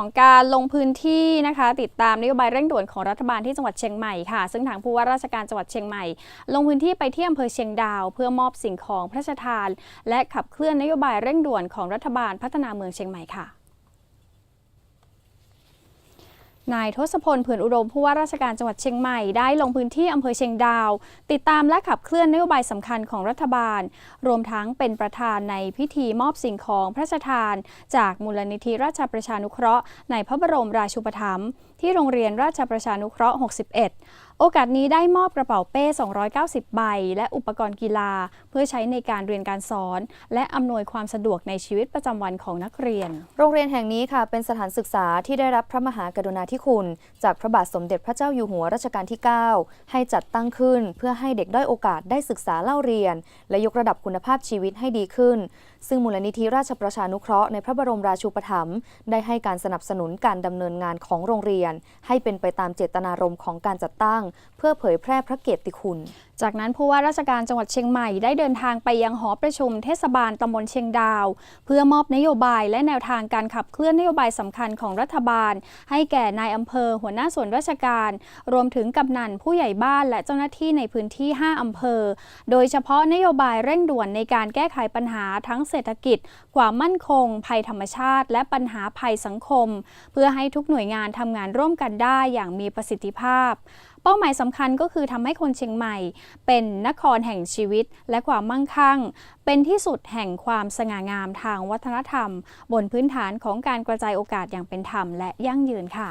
ของการลงพื้นที่นะคะติดตามนโยบายเร่งด่วนของรัฐบาลที่จังหวัดเชียงใหม่ค่ะ ซึ่งทางผู้ว่าราชการจังหวัดเชียงใหม่ ลงพื้นที่ไปที่อำเภอเชียงดาว เพื่อมอบสิ่งของพระราชทาน และขับเคลื่อนนโยบายเร่งด่วนของรัฐบาลพัฒนาเมืองเชียงใหม่ค่ะ นายทศพลเผื่อนอุดมผู้ว่าราชการจังหวัดเชียงใหม่ได้ลงพื้นที่อำเภอเชียงดาว ติดตามและขับเคลื่อนนโยบายสำคัญของรัฐบาล รวมทั้งเป็นประธานในพิธีมอบสิ่งของพระราชทาน จากมูลนิธิราชประชานุเคราะห์ ในพระบรมราชูปถัมภ์ที่โรงเรียนราชประชานุเคราะห์ 61โอกาสนี้ได้มอบกระเป๋าเป้ 290 ใบ และอุปกรณ์กีฬา เพื่อใช้ในการเรียนการสอน และอำนวยความสะดวกในชีวิตประจำวันของนักเรียน โรงเรียนแห่งนี้ค่ะ เป็นสถานศึกษาที่ได้รับพระมหากรุณาธิคุณ จากพระบาทสมเด็จพระเจ้าอยู่หัวรัชกาลที่ 9 ให้จัดตั้งขึ้น เพื่อให้เด็กด้อยโอกาสได้ศึกษาเล่าเรียน และยกระดับคุณภาพชีวิตให้ดีขึ้น ซึ่งมูลนิธิราชประชานุเคราะห์ในพระบรมราชูปถัมภ์ได้ให้การสนับสนุนการดำเนินงานของโรงเรียน ให้เป็นไปตามเจตนารมณ์ของการจัดตั้ง เพื่อเผยแพร่พระเกียรติคุณจากนั้นผู้ว่าราชการจังหวัดเชียงใหม่ได้เดินทางไปยังหอประชุมเทศบาลตำบลเชียงดาว เพื่อมอบนโยบายและแนวทางการขับเคลื่อนนโยบายสำคัญของรัฐบาล ให้แก่นายอำเภอ หัวหน้าส่วนราชการ รวมถึงกำนันผู้ใหญ่บ้านและเจ้าหน้าที่ในพื้นที่ 5 อำเภอ โดยเฉพาะนโยบายเร่งด่วนในการแก้ไขปัญหาทั้งเศรษฐกิจ ความมั่นคง ภัยธรรมชาติ และปัญหาภัยสังคม เพื่อให้ทุกหน่วยงานทำงานร่วมกันได้อย่างมีประสิทธิภาพ เป้าหมายสำคัญก็คือทำให้คนเชียงใหม่ เป็นนครแห่งชีวิตและความมั่งคั่ง เป็นที่สุดแห่งความสง่างามทางวัฒนธรรม บนพื้นฐานของการกระจายโอกาสอย่างเป็นธรรมและยั่งยืนค่ะ